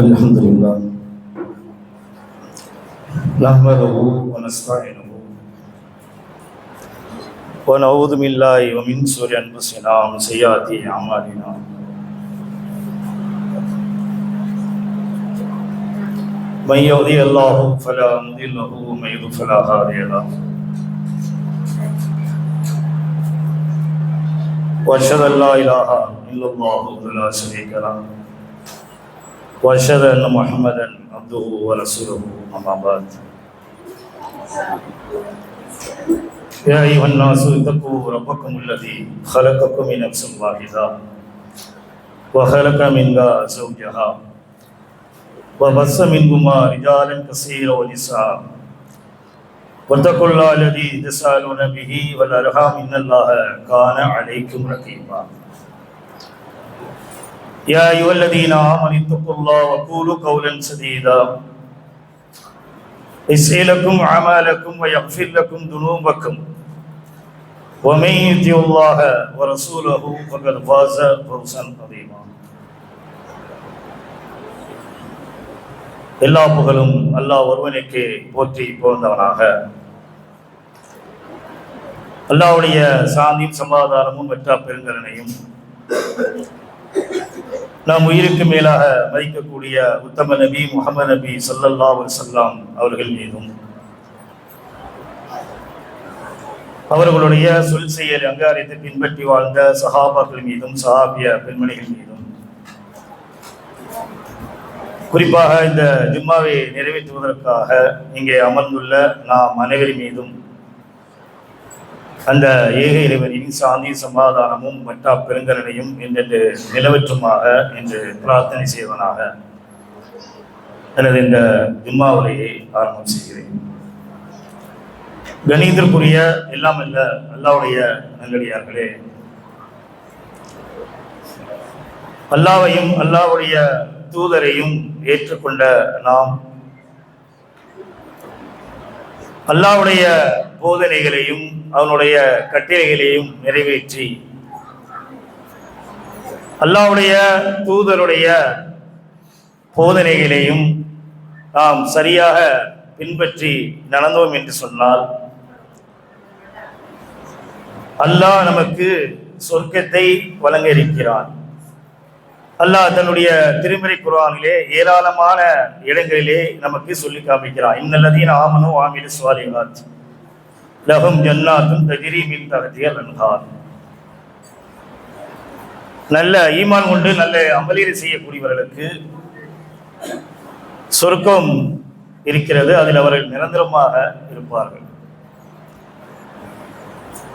الحمد لله نحمده ونستعينه ونعوذ بالله ومن شرور انفسنا ومن سيئات اعمالنا۔ من يهدي الله فلا مضل له ومن يضلل فلا هادي له۔ واشهد ان لا اله الا الله وحده لا شريك له۔ وأشهد أن محمدا عبده ورسوله أما بعد. يا أيها الناس اتقوا ربكم الذي خلقكم من نفس واحدة وخلق منها زوجها وبث منهما رجالا كثيرا ونساء. واتقوا الله الذي تسالون به والأرحام إن الله كان عليكم رقيبا. يا أيها الذين آمنوا اتقوا الله وقولوا قولا سديدا يسعي لكم أعمالكم ويغفر لكم ذنوبكم ومن يطع الله ورسوله فقد فاز فوزا عظيما எல்லா புகழும் அல்லாஹ் ஒருவனுக்கு போற்றி புகழ்ந்தவனாக அல்லாஹ்வுடைய சாந்தியும் சமாதானமும் பெற்ற பெருங்கலனையும் நாம் உயிருக்கு மேலாக மதிக்கக்கூடிய உத்தம நபி முகமது நபி சல்லல்லா அலைஹி அவர்கள் மீதும் அவர்களுடைய சொல் செயல் அங்காரித்து பின்பற்றி வாழ்ந்த சஹாபாக்கள் மீதும் சஹாபிய பெண்மணிகள் மீதும் குறிப்பாக இந்த ஜிம்மாவை நிறைவேற்றுவதற்காக இங்கே அமர்ந்துள்ள நாம் அனைவரின் மீதும் அந்த ஏக இறைவனின் சாந்தி சமாதானமும் மற்ற பெருங்கலனையும் என்று நிலவற்றுமாக என்று பிரார்த்தனை செய்வனாக எனது இந்த ஜும்மா உரையை ஆரம்பம் செய்கிறேன். கணிதற்குரிய எல்லாம் அல்ல அல்லாவுடைய நல்லடியார்களே அல்லாவையும் அல்லாவுடைய தூதரையும் ஏற்றுக்கொண்ட நாம் அல்லாவுடைய போதனைகளையும் அவனுடைய கட்டளைகளையும் நிறைவேற்றி. அல்லாவுடைய தூதருடைய போதனைகளையும் நாம் சரியாக பின்பற்றி நடந்தோம் என்று சொன்னால் அல்லாஹ் நமக்கு சொர்க்கத்தை வழங்க இருக்கிறான் அல்லாஹ் தன்னுடைய திருமறை குரானிலே ஏராளமான இடங்களிலே நமக்கு சொல்லி காமிக்கிறான். இன்னல்லதீன் ஆமனும் ஆமிலு சுவாலிகாத் லஹும் ஜன்னாத்தும் தஜிரி மின் தகத்தியல் அன்ஹார். நல்ல ஈமான் கொண்டு நல்ல அமலீடு செய்யக்கூடியவர்களுக்கு சொர்க்கம் இருக்கிறது. அதில் அவர்கள் நிரந்தரமாக இருப்பார்கள்.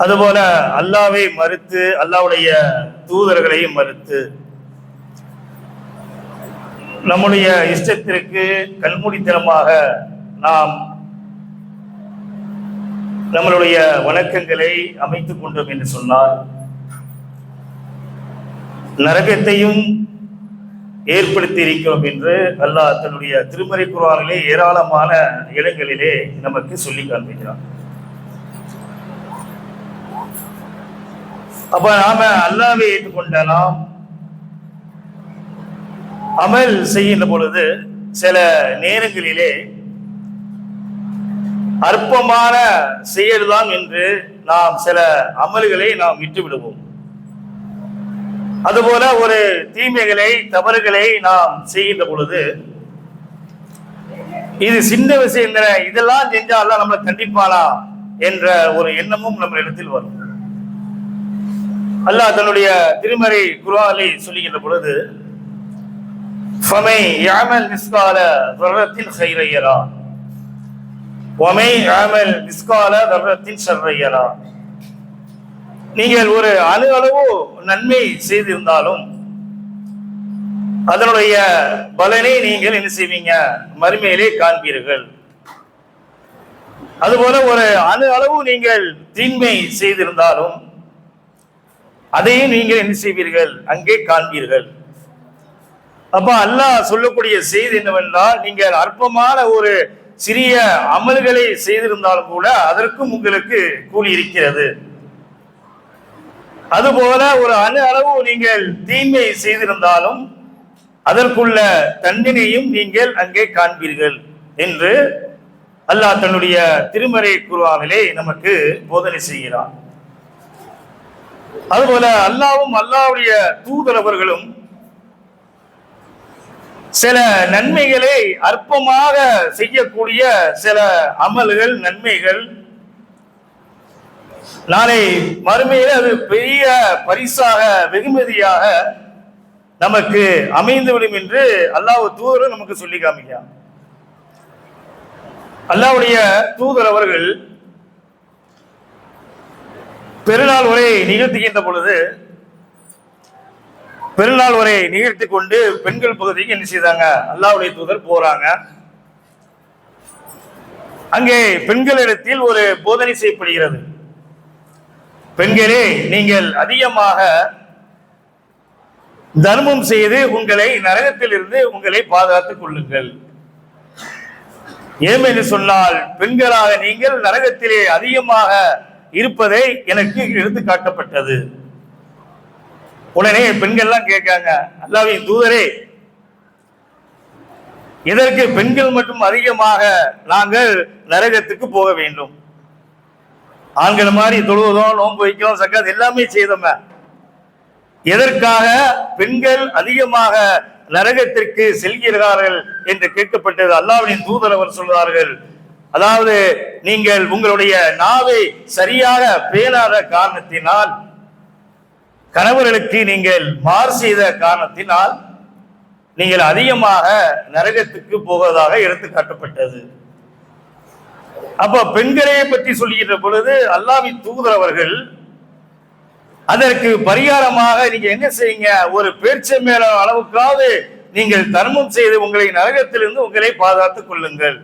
அதுபோல அல்லாவை மறுத்து அல்லாவுடைய தூதர்களையும் மறுத்து நம்முடைய இஷ்டத்திற்கு கண்மூடித்தனமாக நாம் நம்மளுடைய வணக்கங்களை அமைத்துக் கொண்டோம் என்று சொன்னால் நரகத்தையும் ஏற்படுத்தி இருக்கிறோம் என்று அல்லாஹ் தன்னுடைய திருமறை குரானிலே ஏராளமான இடங்களிலே நமக்கு சொல்லி காண்பிக்கிறான். அப்ப நாம அல்லாவை ஏற்றுக்கொண்ட நாம் அமல் செய்கின்ற பொழுது சில நேரங்களிலே அற்பமான செயல்தான் என்று நாம் சில அமல்களை நாம் விட்டுவிடுவோம். அதுபோல ஒரு தீமைகளை தவறுகளை நாம் செய்கின்ற பொழுது இது சின்ன விஷயம் இதெல்லாம் செஞ்சாலாம் நம்மளை கண்டிப்பானா என்ற ஒரு எண்ணமும் நம்ம இடத்தில் வரும். அல்லாஹ் தன்னுடைய திருமறை குருவாலை சொல்லுகின்ற பொழுது ஃபமை யாமல் மிஸ்கால துரத்தில் செய்யறா ஒமை ஆமல் மிஸ்கால தர்ரத்தின் சர்வையலா நீங்கள் ஒரு அணு அளவு நன்மை செய்திருந்தாலும் அதனுடைய பலனை நீங்கள் என்ன செய்வீங்க? மறுமையிலே காண்பீர்கள். அதுபோல ஒரு அணு அளவு நீங்கள் தீன்மை செய்திருந்தாலும் அதையும் நீங்கள் என்ன செய்வீர்கள்? அங்கே காண்பீர்கள். அப்ப அல்லாஹ் சொல்லக்கூடிய செய்தி என்னவென்றால் நீங்கள் அற்பமான ஒரு சிறிய அமல்களை செய்திருந்தாலும் கூட அதற்கும் உங்களுக்கு கூலி இருக்கிறது. அதுபோல ஒரு அணு அளவு நீங்கள் தீமை செய்திருந்தாலும் அதற்குள்ள தண்டனையும் நீங்கள் அங்கே காண்பீர்கள் என்று அல்லாஹ் தன்னுடைய திருமறை குருவாவிலே நமக்கு போதனை செய்கிறார் அதுபோல அல்லாவும் அல்லாவுடைய தூதரவர்களும் சில நன்மைகளை அற்பமாக செய்யக்கூடிய சில அமல்கள் நன்மைகள். நாளை மறுமையில் அது பெரிய பரிசாக வெகுமதியாக நமக்கு அமைந்துவிடும் என்று அல்லாஹ் தூதர் நமக்கு சொல்லி காமிக்கா அல்லாவுடைய தூதர் அவர்கள் பெருநாள் உரை நிகழ்த்துகின்ற பொழுது பெருநாள் வரை நிகழ்த்தி கொண்டு பெண்கள் பகுதிக்கு என்ன செய்தாங்க? அல்லாவுடைய தூதர் போறாங்க. அங்கே பெண்களிடத்தில் ஒரு போதனை செய்யப்படுகிறது. பெண்களே நீங்கள் அதிகமாக தர்மம் செய்து உங்களை நரகத்திலிருந்து உங்களை பாதுகாத்துக் கொள்ளுங்கள். ஏன் என்று சொன்னால் பெண்களாக நீங்கள் நரகத்திலே அதிகமாக இருப்பதை எனக்கு எடுத்து காட்டப்பட்டது. உடனே பெண்கள்லாம் கேட்காங்க அல்லாவின் தூதரே இதற்கு பெண்கள் மட்டும் அதிகமாக நாங்கள் நரகத்துக்கு போக வேண்டும். ஆண்கள் மாதிரி தொழுவதும் நோன்பு வைக்கிறோம் சக்காத் எல்லாமே செய்தோம். எதற்காக பெண்கள் அதிகமாக நரகத்திற்கு செல்கிறார்கள் என்று கேட்கப்பட்டது அல்லாவின் தூதர் அவர் சொல்கிறார்கள் அதாவது நீங்கள் உங்களுடைய நாவை சரியாக பேணாத காரணத்தினால் கணவர்களுக்கு நீங்கள் மாறு செய்த காரணத்தினால் நீங்கள் அதிகமாக நரகத்துக்கு போவதாக எடுத்து காட்டப்பட்டது. அப்ப பெண்களை பற்றி சொல்லுகின்ற பொழுது அல்லாவின் தூதர் அவர்கள் அதற்கு பரிகாரமாக நீங்க என்ன செய்யுங்க? ஒரு பேச்சு மேல அளவுக்காவது நீங்கள் தர்மம் செய்து உங்களை நரகத்திலிருந்து உங்களை பாதுகாத்துக் கொள்ளுங்கள்.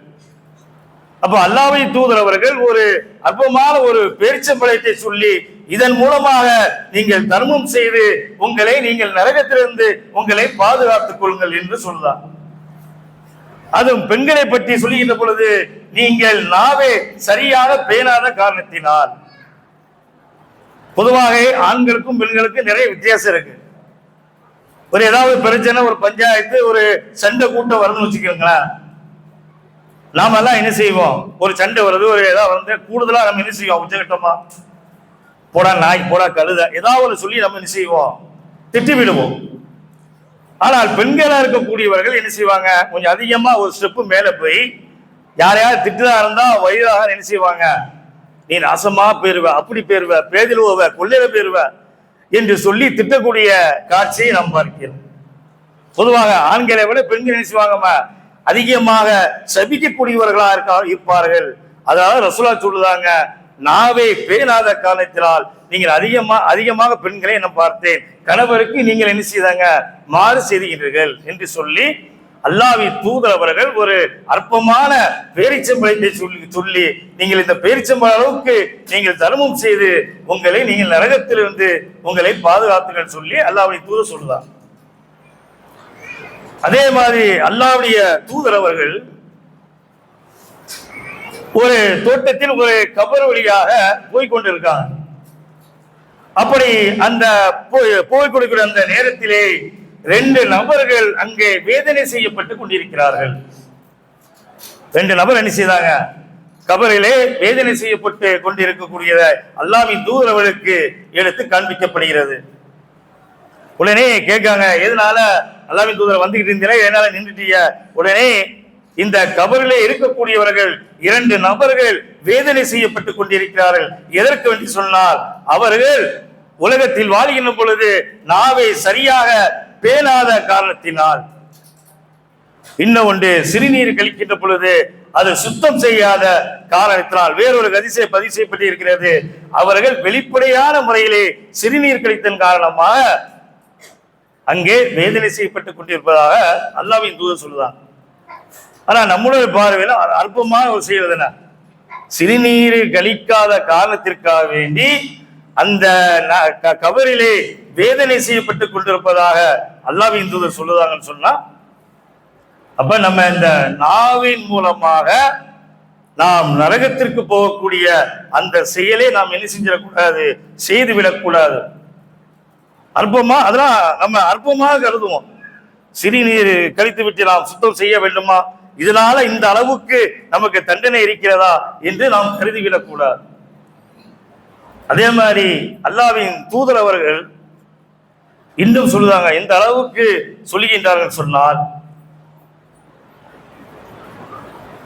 அப்ப அல்லாவை தூதர் அவர்கள் ஒரு அற்பமான ஒரு பேரிச்சம்பழத்தை சொல்லி இதன் மூலமாக நீங்கள் தர்மம் செய்து உங்களை நீங்கள் நரகத்திலிருந்து உங்களை பாதுகாத்துக் கொள்ளுங்கள் என்று சொல்றார் அதுவும் பெண்களை பற்றி சொல்லுகின்ற பொழுது நீங்கள் நாவே சரியாக பேணாத காரணத்தினால். பொதுவாக ஆண்களுக்கும் பெண்களுக்கும் நிறைய வித்தியாசம் இருக்கு. ஒரு ஏதாவது பிரச்சனை ஒரு பஞ்சாயத்து ஒரு சண்டை கூட்டம் வரும்னு வச்சுக்கோங்களேன். நாம எல்லாம் என்ன செய்வோம்? ஒரு சண்டை வருது ஒரு ஏதாவது வந்து கூடுதலா நம்ம என்ன செய்வோம்? உச்சகட்டமா? போடா நாய் போடா கழுத ஏதாவது ஒரு சொல்லி நம்ம என்ன செய்வோம்? திட்டி விடுவோம். ஆனால் பெண்களா இருக்கக்கூடியவர்கள் என்ன செய்வாங்க? கொஞ்சம் அதிகமா ஒரு ஸ்டெப்பு மேல போய் யாரையாவது திட்டுதா இருந்தா வயதாக என்ன செய்வாங்க? நீ நாசமா போயிருவ அப்படி போயிருவ பேதிலுவ கொள்ளையில போயிருவ என்று சொல்லி திட்டக்கூடிய காட்சியை நாம் பார்க்கிறோம். பொதுவாக ஆண்களை விட பெண்கள் என்ன செய்வாங்கம்மா? அதிகமாக சபிக்கக்கூடியவர்களா இருக்கா இருப்பார்கள். அதாவது ரசூலா சொல்லுதாங்க நாவை பேணாத காரணத்தினால் நீங்கள் அதிகமா அதிகமாக பெண்களை நான் பார்த்தேன். கணவருக்கு நீங்கள் என்ன செய்தாங்க? மாறு செய்கிறீர்கள் என்று சொல்லி அல்லாவி தூதர் அவர்கள் ஒரு அற்பமான பேரிச்சம்பழத்தை சொல்லி சொல்லி நீங்கள் இந்த பேரிச்சம்பழ அளவுக்கு நீங்கள் தர்மம் செய்து உங்களை நீங்கள் நரகத்திலிருந்து உங்களை பாதுகாத்துங்கள் சொல்லி அல்லாவி தூதர் சொல்லுதான் அதே மாதிரி அல்லாவுடைய தூதர் அவர்கள் ஒரு தோட்டத்தில் ஒரு கபர் வழியாக போய்கொண்டிருக்காங்க அப்படி அந்த போய் போய் கொடுக்கிற அந்த நேரத்திலே ரெண்டு நபர்கள் அங்கே வேதனை செய்யப்பட்டு கொண்டிருக்கிறார்கள். ரெண்டு நபர் என்ன செய்தாங்க? கபரிலே வேதனை செய்யப்பட்டு கொண்டிருக்கக்கூடிய அல்லாவின் தூதரவர்களுக்கு எடுத்து காண்பிக்கப்படுகிறது. உடனே கேட்காங்க எதனால அல்லாவின் தூதர் வந்துகிட்டு இருந்தீங்களா என்னால நின்றுட்டிய உடனே இந்த கபரிலே இருக்கக்கூடியவர்கள் இரண்டு நபர்கள் வேதனை செய்யப்பட்டு கொண்டிருக்கிறார்கள். எதற்கு வேண்டி சொன்னால் அவர்கள் உலகத்தில் வாழ்கின்ற பொழுது நாவை சரியாக பேணாத காரணத்தினால். இன்னும் ஒன்று சிறுநீர் கழிக்கின்ற பொழுது அது சுத்தம் செய்யாத காரணத்தினால். வேறொரு அதிசய பதிவு செய்யப்பட்டு இருக்கிறது அவர்கள் வெளிப்படையான முறையிலே சிறுநீர் கழித்தன் காரணமாக அங்கே வேதனை செய்யப்பட்டு கொண்டிருப்பதாக அல்லாவின் தூதர் சொல்லுதான் ஆனா நம்மளுடைய பார்வையில அற்பமாக அற்பமான ஒரு செய்வது என்ன? சிறுநீர் கழிக்காத காரணத்திற்காக வேண்டி அந்த ந- க- கபரிலே வேதனை செய்யப்பட்டு கொண்டிருப்பதாக அல்லாவின் தூதர் சொல்லுதாங்கன்னு சொன்னா அப்ப நம்ம இந்த நாவின் மூலமாக நாம் நரகத்திற்கு போகக்கூடிய அந்த செயலை நாம் என்ன செஞ்சிடக்கூடாது? செய்து விடக்கூடாது அற்பமா அதெல்லாம் நம்ம அற்பமாக கருதுவோம். சிறுநீர் கழித்து விட்டு நாம் சுத்தம் செய்ய வேண்டுமா? இதனால இந்த அளவுக்கு நமக்கு தண்டனை இருக்கிறதா என்று நாம் கருதிவிடக்கூடாது. அதே மாதிரி அல்லாவின் தூதர் அவர்கள் இன்னும் சொல்லுதாங்க இந்த அளவுக்கு சொல்லுகின்றார்கள்? சொன்னால்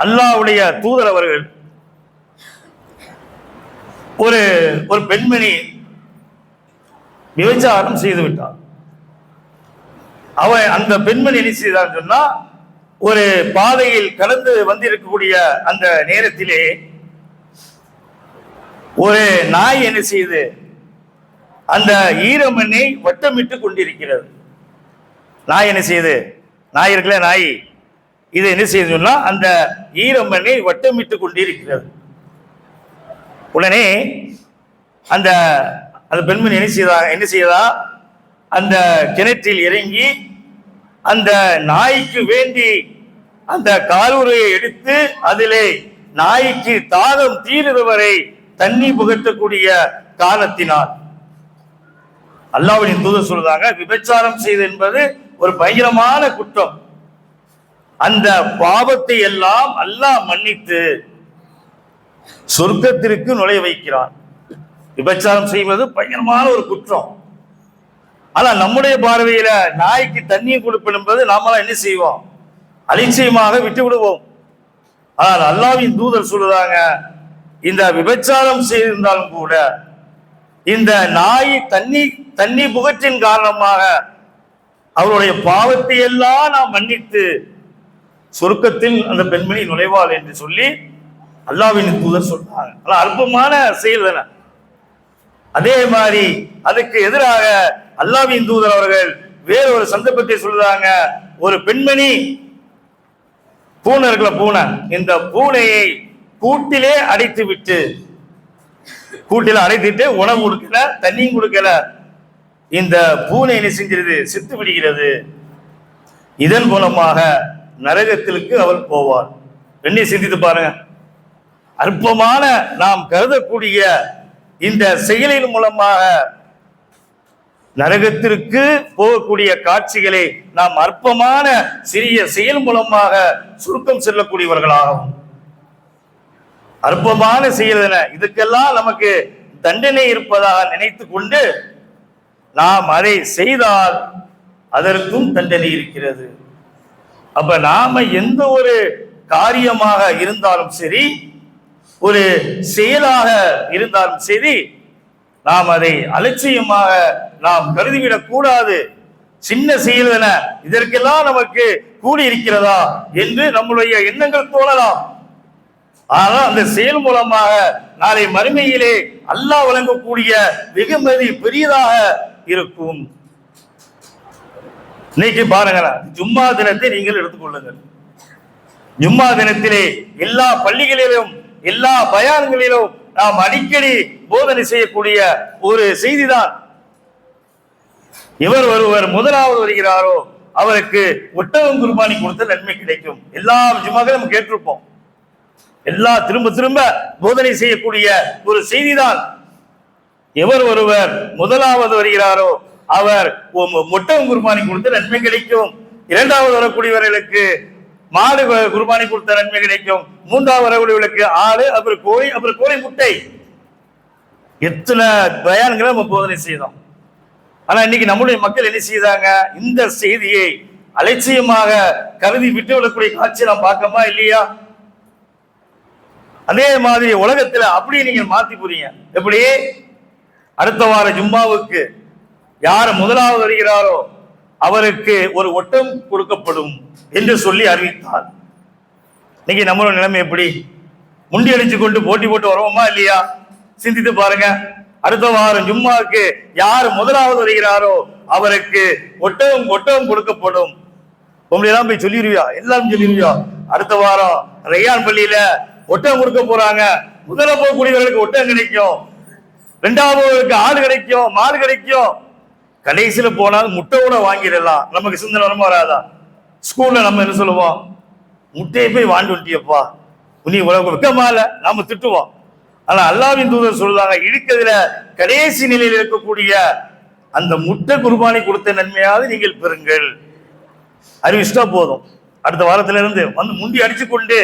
அல்லாஹ்வுடைய தூதர் அவர்கள் ஒரு ஒரு பெண்மணி விபச்சாரம் செய்து விட்டார் அவன் அந்த பெண்மணி என்ன செய்தார் சொன்னா ஒரு பாதையில் கலந்து வந்திருக்கக்கூடிய அந்த நேரத்திலே ஒரு நாய் என்ன செய்யுது அந்த ஈரமண்ணை வட்டமிட்டு கொண்டிருக்கிறது. நாய் என்ன செய்யுது நாய் இருக்குல்ல நாய் இது என்ன செய்யுது அந்த ஈரமண்ணை வட்டமிட்டு கொண்டிருக்கிறது. உடனே அந்த அந்த பெண்மணி என்ன செய்தா என்ன செய்தா? அந்த கிணற்றில் இறங்கி அந்த நாய்க்கு வேண்டி அந்த காலுரையை எடுத்து அதிலே நாய்க்கு தாகம் தீருது வரை தண்ணி புகட்டக்கூடிய காலத்தினார் அல்லாஹ்வின் தூதர் சொல்றாங்க விபச்சாரம் செய்து என்பது ஒரு பயங்கரமான குற்றம். அந்த பாவத்தை எல்லாம் அல்லாஹ் மன்னித்து சொர்க்கத்திற்கு நுழைய வைக்கிறான். விபச்சாரம் செய்வது பயங்கரமான ஒரு குற்றம். ஆனால் நம்முடைய பார்வையில நாய்க்கு தண்ணியை கொடுப்பது என்பது நாமெல்லாம் என்ன செய்வோம்? அலட்சியமாக விட்டு விடுவோம் ஆனால் அல்லாவின் தூதர் சொல்லுறாங்க இந்த விபச்சாரம் செய்திருந்தாலும் கூட இந்த நாய் தண்ணி தண்ணி புகற்றின் காரணமாக அவருடைய பாவத்தை எல்லாம் நாம் மன்னித்து சொருக்கத்தில் அந்த பெண்மணி நுழைவாள் என்று சொல்லி அல்லாவின் தூதர் சொல்றாங்க. ஆனால் அற்பமான செயல் தானே. அதே மாதிரி அதுக்கு எதிராக அல்லாவின் தூதர் அவர்கள் வேற ஒரு சந்தர்ப்பத்தை சொல்றாங்க ஒரு பெண்மணி பூனை இருக்கல பூனை. இந்த பூனையை கூட்டிலே அடைத்து விட்டு கூட்டில அடைத்துட்டு உணவு கொடுக்கல தண்ணியும் கொடுக்கல. இந்த பூனை என்ன செஞ்சிருது? செத்து விடுகிறது. இதன் மூலமாக நரகத்திற்கு அவள் போவாள். என்னை சிந்தித்து பாருங்க. அற்பமான நாம் கருதக்கூடிய இந்த செயலின் மூலமாக நரகத்திற்கு போகக்கூடிய காட்சிகளை நாம் அற்பமான சிறிய செயல் மூலமாக சுருக்கம் செல்லக்கூடியவர்களாகும் அற்பமான செயல் என இதுக்கெல்லாம் நமக்கு தண்டனை இருப்பதாக நினைத்து கொண்டு நாம் அதை செய்தால் அதற்கும் தண்டனை இருக்கிறது. அப்ப நாம எந்த ஒரு காரியமாக இருந்தாலும் சரி ஒரு செயலாக இருந்தாலும் சரி நாம் அதை அலட்சியமாக நாம் கருதிவிடக் கூடாது. சின்ன செயல் என இதற்கெல்லாம் நமக்கு கூடி இருக்கிறதா என்று நம்முடைய எண்ணங்கள் தோணலாம். ஆனால் அந்த செயல் மூலமாக நாளை மறுமையிலே அல்லாஹ் வழங்கக்கூடிய வெகுமதி பெரியதாக இருக்கும். இன்னைக்கு பாருங்களேன் ஜும்மா தினத்தை நீங்கள் எடுத்துக்கொள்ளுங்கள் ஜும்மா தினத்திலே எல்லா பள்ளிகளிலும் எல்லா பயான்களிலும் நாம் அடிக்கடி போதனை செய்யக்கூடிய ஒரு செய்திதான். இவர் ஒருவர் முதலாவது வருகிறாரோ அவருக்கு ஒட்டகம் குர்பானி கொடுத்த நன்மை கிடைக்கும். எல்லா ஜுமாக்களும் நம்ம கேட்டிருப்போம். எல்லா திரும்ப திரும்ப போதனை செய்யக்கூடிய ஒரு செய்திதான். எவர் ஒருவர் முதலாவது வருகிறாரோ அவர் ஒ- ஒட்டகம் குர்பானி கொடுத்த நன்மை கிடைக்கும். இரண்டாவது வரக்கூடியவர்களுக்கு மாடு குருபானி குர்பானி கொடுத்த நன்மை கிடைக்கும். மூன்றாவது வரக்கூடியவர்களுக்கு ஆடு அப்புறம் கோழி அப்புறம் கோழி முட்டை. எத்தனை பயான்களை நம்ம போதனை செய்தோம். ஆனால் இன்னைக்கு நம்முடைய மக்கள் என்ன செய்தாங்க? இந்த செய்தியை அலட்சியமாக கருதி விட்டு விடக்கூடிய காட்சி நாம் பார்க்கமா இல்லையா? அதே மாதிரி உலகத்தில் அப்படியே நீங்க மாத்தி போறீங்க. எப்படி? அடுத்த வார ஜும்மாவுக்கு யார் முதலாவது வருகிறாரோ அவருக்கு ஒரு ஒட்டம் கொடுக்கப்படும் என்று சொல்லி அறிவித்தார். இன்னைக்கு நம்மளோட நிலைமை எப்படி? முண்டி அடிச்சு கொண்டு போட்டி போட்டு வருவோமா இல்லையா? சிந்தித்து பாருங்க. அடுத்த வாரம் ஜும்மாவுக்கு யார் முதலாவது வருகிறாரோ அவருக்கு ஒட்டகம் ஒட்டகம் கொடுக்கப்படும். உங்களையெல்லாம் போய் சொல்லிடுவியா எல்லாரும் சொல்லிடுவியா அடுத்த வாரம் ரையான் பள்ளியில ஒட்டகம் கொடுக்க போறாங்க. முதல்ல போகக்கூடியவர்களுக்கு ஒட்டகம் கிடைக்கும். ரெண்டாவதுக்கு ஆடு கிடைக்கும் மாடு கிடைக்கும். கடைசியில போனால் முட்டை கூட வாங்கிடலாம். நமக்கு சிந்தனை வராதா? ஸ்கூல்ல நம்ம என்ன சொல்லுவோம்? முட்டையை போய் வாண்டு வந்துட்டியப்பா. நீ உலக வெக்கமால நாம திட்டுவோம். ஆனா அல்லாவின் தூதர் சொல்றாங்க இருக்கிறதுல கடைசி நிலையில் இருக்கக்கூடிய அந்த முட்டை குர்பானி கொடுத்த நன்மையாவது நீங்கள் பெறுங்கள். அறிவிச்சிட்டா போதும். அடுத்த வாரத்துல இருந்து வந்து முண்டி அடிச்சு கொண்டு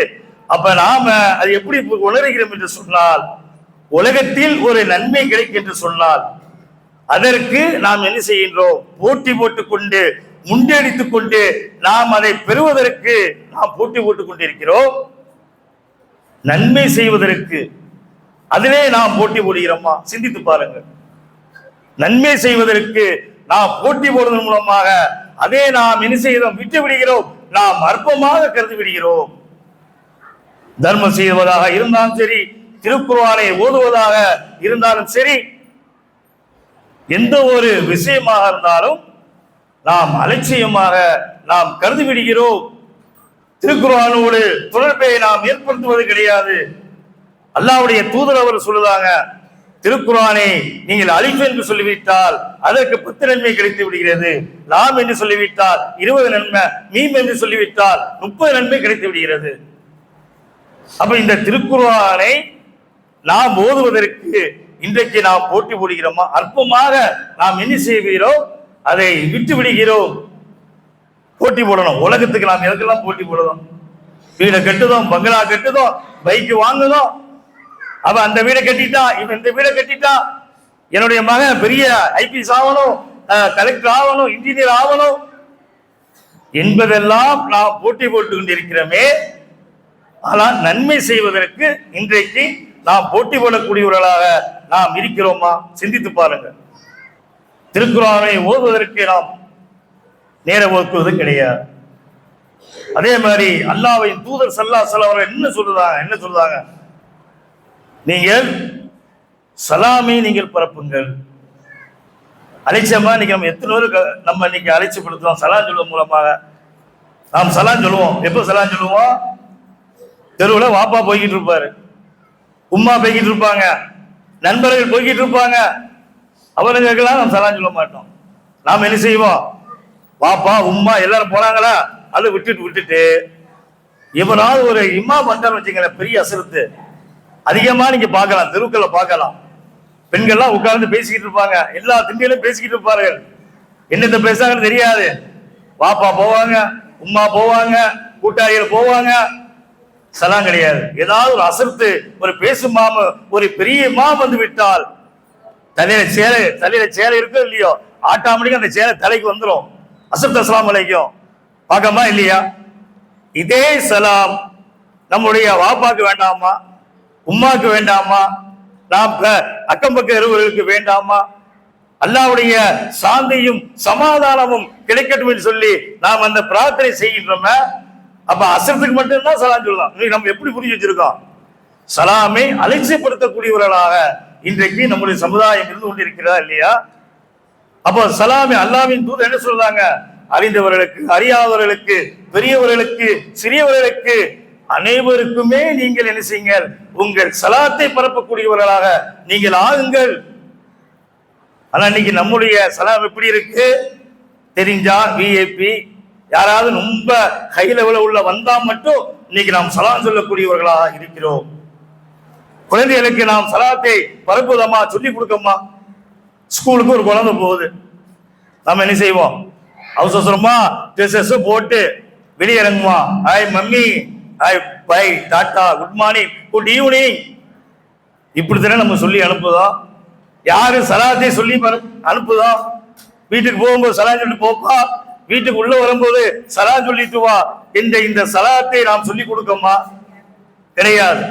அப்ப நாம அது எப்படி உணர்கிறோம் என்று சொன்னால் உலகத்தில் ஒரு நன்மை கிடைக்கும் என்று சொன்னால் அதற்கு நாம் என்ன செய்கின்றோம்? போட்டி போட்டுக் கொண்டு முண்டியடித்துக் கொண்டு நாம் அதை பெறுவதற்கு நாம் போட்டி போட்டுக் கொண்டிருக்கிறோம். நன்மை செய்வதற்கு அதிலே நாம் போட்டி போடுகிறோமா? சிந்தித்து பாருங்கள். நன்மை செய்வதற்கு நாம் போட்டி போடுவதன் மூலமாக அதே நாம் என்ன செய்தோம் விட்டு விடுகிறோம். நாம் அற்பமாக கருதி விடுகிறோம். தர்மம் செய்வதாக இருந்தாலும் சரி திருக்குறானை ஓதுவதாக இருந்தாலும் சரி எந்த ஒரு விஷயமாக இருந்தாலும் நாம் அலட்சியமாக நாம் கருதி விடுகிறோம் திருக்குறானோடு தொடர்பை நாம் ஏற்படுத்துவது கிடையாது. அல்லாவுடைய தூதர் அவர் சொல்லுதாங்க திருக்குறானை நீங்கள் அழிப்பு என்று சொல்லிவிட்டால் அதற்கு பத்து நன்மை கிடைத்து விடுகிறது. லாம் என்று சொல்லிவிட்டால் இருபது நன்மை மீம் என்று சொல்லிவிட்டால் முப்பது நன்மை கிடைத்து விடுகிறது. அப்ப இந்த திருக்குறானை நாம் ஓதுவதற்கு இன்றைக்கு நாம் போட்டி போடுகிறோமா? அற்பமாக நாம் என்ன செய்கிறோம்? அதை விட்டு விடுகிறோம் போட்டி போடணும். உலகத்துக்கு நாம் எதுக்கெல்லாம் போட்டி போடணும் வீடை கட்டுதோம் பங்களா கட்டுதோம் பைக் வாங்குதோம். அவ அந்த வீடை கட்டிட்டா இவன் இந்த வீடை கட்டிட்டா? என்னுடைய மகன் பெரிய ஐபிஎஸ் ஆகணும் கலெக்டர் ஆகணும் இன்ஜினியர் ஆகணும். என்பதெல்லாம் நாம் போட்டி போட்டு கொண்டிருக்கிறோமே. ஆனால் நன்மை செய்வதற்கு இன்றைக்கு நாம் போட்டி போடக்கூடியவர்களாக நாம் இருக்கிறோமா? சிந்தித்து பாருங்கள். திருக்குறானை ஓதுவதற்கு நாம் நேரம் ஒதுக்குவது கிடையாது. அதே மாதிரி அல்லாஹ்வின் தூதர் சல்லா அவர்கள் என்ன சொல்றாங்க என்ன சொல்றாங்க நீங்கள் சலாமை நீங்கள் பரப்புங்கள். அலட்சியமா இன்னைக்கு நம்ம எத்தனை பேருக்கு நம்ம இன்னைக்கு அலட்சியப்படுத்துறோம்? சலான் சொல்லுவோம் மூலமாக. நாம் சலான் சொல்லுவோம். எப்போ சலான் சொல்லுவோம்? தெருவில் வாப்பா போய்கிட்டு இருப்பாரு. உம்மா போய்கிட்டு இருப்பாங்க. நண்பர்கள் போய்கிட்டு இருப்பாங்க. அவனுங்களுக்கெல்லாம் நம்ம சலான் சொல்ல மாட்டோம். நாம் என்ன செய்வோம்? பாப்பா உம்மா எல்லாரும் போனாங்களா? அதை விட்டுட்டு விட்டுட்டு இவனாவது ஒரு இம்மா பண்றான்னு வச்சுங்களேன் பெரிய அசரத்து. அதிகமா நீங்க பார்க்கலாம் தெருக்களை பார்க்கலாம். பெண்கள்லாம் உட்கார்ந்து பேசிக்கிட்டு இருப்பாங்க. எல்லா திண்டியிலும் பேசிக்கிட்டு இருப்பார்கள். என்னத்த பேசுறாங்கன்னு தெரியாது. பாப்பா போவாங்க உம்மா போவாங்க கூட்டாளிகள் போவாங்க. சலாம் கிடையாது. ஏதாவது ஒரு அசர்த்து ஒரு பேசும் மாம ஒரு பெரிய மாம் வந்து விட்டால் தலையில சேலை தலையில சேலை இருக்கோ இல்லையோ ஆட்டாமணிக்கு அந்த சேலை தலைக்கு வந்துடும் அசர்த் அஸ்லாம் வலைக்கும் பார்க்கமா இல்லையா? இதே சலாம் நம்முடைய வாப்பாக்கு வேண்டாமா? உம்மாக்கு வேண்டாமா? நாம் அக்கம் பக்கம் இருவர்களுக்கு வேண்டாமா? அல்லாவுடைய சாந்தியும் சமாதானமும் கிடைக்கட்டும் என்று சொல்லி நாம் அந்த பிரார்த்தனை செய்கின்றோமே? அப்ப அசரத்துக்கு மட்டும்தான் சலாம் சொல்லலாம். நம்ம எப்படி புரிஞ்சு வச்சிருக்கோம்? சலாமை அலட்சியப்படுத்தக்கூடியவர்களாக இன்றைக்கு நம்முடைய சமுதாயம் இருந்து கொண்டிருக்கிறதா இல்லையா? அப்போ சலாமி அல்லாவின் தூதர் என்ன சொல்றாங்க? அறிந்தவர்களுக்கு அறியாதவர்களுக்கு பெரியவர்களுக்கு சிறியவர்களுக்கு அனைவருக்குமே நீங்கள் என்ன செய்யுங்கள் உங்கள் சலாத்தை பரப்பக்கூடியவர்களாக நீங்கள் ஆகுங்கள். ஆனா இன்னைக்கு நம்முடைய சலாம் எப்படி இருக்கு? தெரிஞ்சா விஏபி யாராவது ரொம்ப ஹை லெவலில் உள்ள வந்தா மட்டும் இன்னைக்கு நாம் சலாம் சொல்லக்கூடியவர்களாக இருக்கிறோம். குழந்தைகளுக்கு நாம் சலாத்தை பரப்புதம்மா சொல்லி கொடுக்கம்மா ஸ்கூலுக்கு ஒரு குழந்தை போகுது. நம்ம என்ன செய்வோம்? அவசர அவசரமா ட்ரெஸ்ஸஸ் போட்டு வெளியே இறங்குமா hi mummy hi bye tata good morning good evening இப்படி தானே நம்ம சொல்லி அனுப்புதோம் யாரு சலாத்தை சொல்லி பர- அனுப்புதோம் வீட்டுக்கு போகும்போது சலா சொல்லிட்டு போப்பா. வீட்டுக்கு உள்ள வரும்போது சலா சொல்லிட்டு வா. என்ற இந்த சலாத்தை நாம் சொல்லி கொடுக்கோமா கிடையாது.